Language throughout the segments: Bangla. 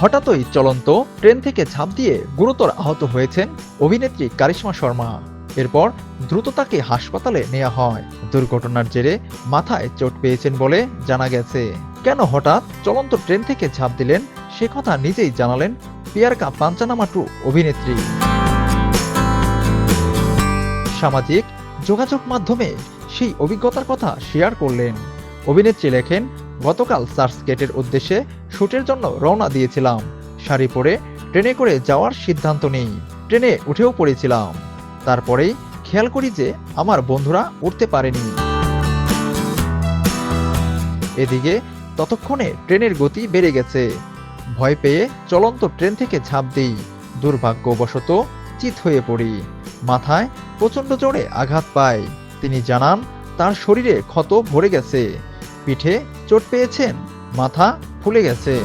হঠাৎই চলন্ত ট্রেন থেকে ঝাঁপ দিয়ে গুরুতর আহত হয়েছেন অভিনেত্রী কারিশ্মা শর্মা। এরপর দ্রুত তাকে হাসপাতালে নেওয়া হয়। দুর্ঘটনার জেরে মাথায় চোট পেয়েছেন বলে জানা গেছে। কেন হঠাৎ চলন্ত ট্রেন থেকে ঝাঁপ দিলেন? সে কথা নিজেই জানালেন পিয়ারকা পাঞ্চানামাটু অভিনেত্রী। সামাজিক যোগাযোগ মাধ্যমে সেই অভিজ্ঞতার কথা শেয়ার করলেন। অভিনেত্রী লেখেন গতকাল চার্চ গেটের উদ্দেশ্যে শুটের জন্য রওনা দিয়েছিলাম। শাড়ি পরে ট্রেনে করে যাওয়ার সিদ্ধান্ত নেই। ট্রেনে উঠেও পড়েছিলাম। তারপরেই খেয়াল করি যে আমার বন্ধুরা উঠতে পারেনি। এদিকে ততক্ষণে ট্রেনের গতি বেড়ে গেছে। ভয় পেয়ে চলন্ত ট্রেন থেকে ঝাঁপ দিই। দুর্ভাগ্যবশত চিত হয়ে পড়ি। মাথায় প্রচণ্ড জোরে আঘাত পায় তিনি জানান, তার শরীরে ক্ষত ভরে গেছে। পিঠে চোট পেয়েছেন, মাথা ফুলে গেছে।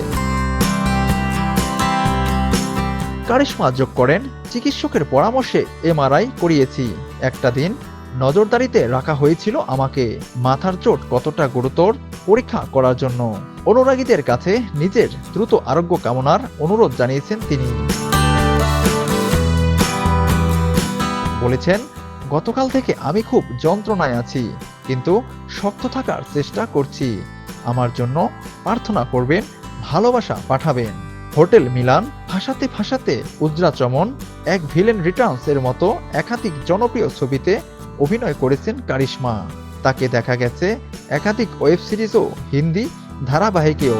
কারিশ্মা যোগ করেন, চিকিৎসকের পরামর্শে এমআরআই করিয়েছি। একটা দিন নজরদারিতে রাখা হয়েছিল আমাকে। মাথার চোট কতটা গুরুতর, পরীক্ষা করার জন্য। অনুরাগীদের কাছে নিজের দ্রুত আরোগ্য কামনার অনুরোধ জানিয়েছেন তিনি। বলেছেন গতকাল থেকে আমি খুব যন্ত্রণায় আছি, কিন্তু শক্ত থাকার চেষ্টা করছি। আমার জন্য প্রার্থনা করবেন, ভালোবাসা পাঠাবেন। হোটেল মিলান ভাসাতে ভাসাতে উজ্রা চমন, এক ভিলেন রিটার্নস এর মতো একাধিক জনপ্রিয় ছবিতে অভিনয় করেছেন কারিশ্মা। তাকে দেখা গেছে একাধিক ওয়েব সিরিজও, হিন্দি ধারাবাহিকেও।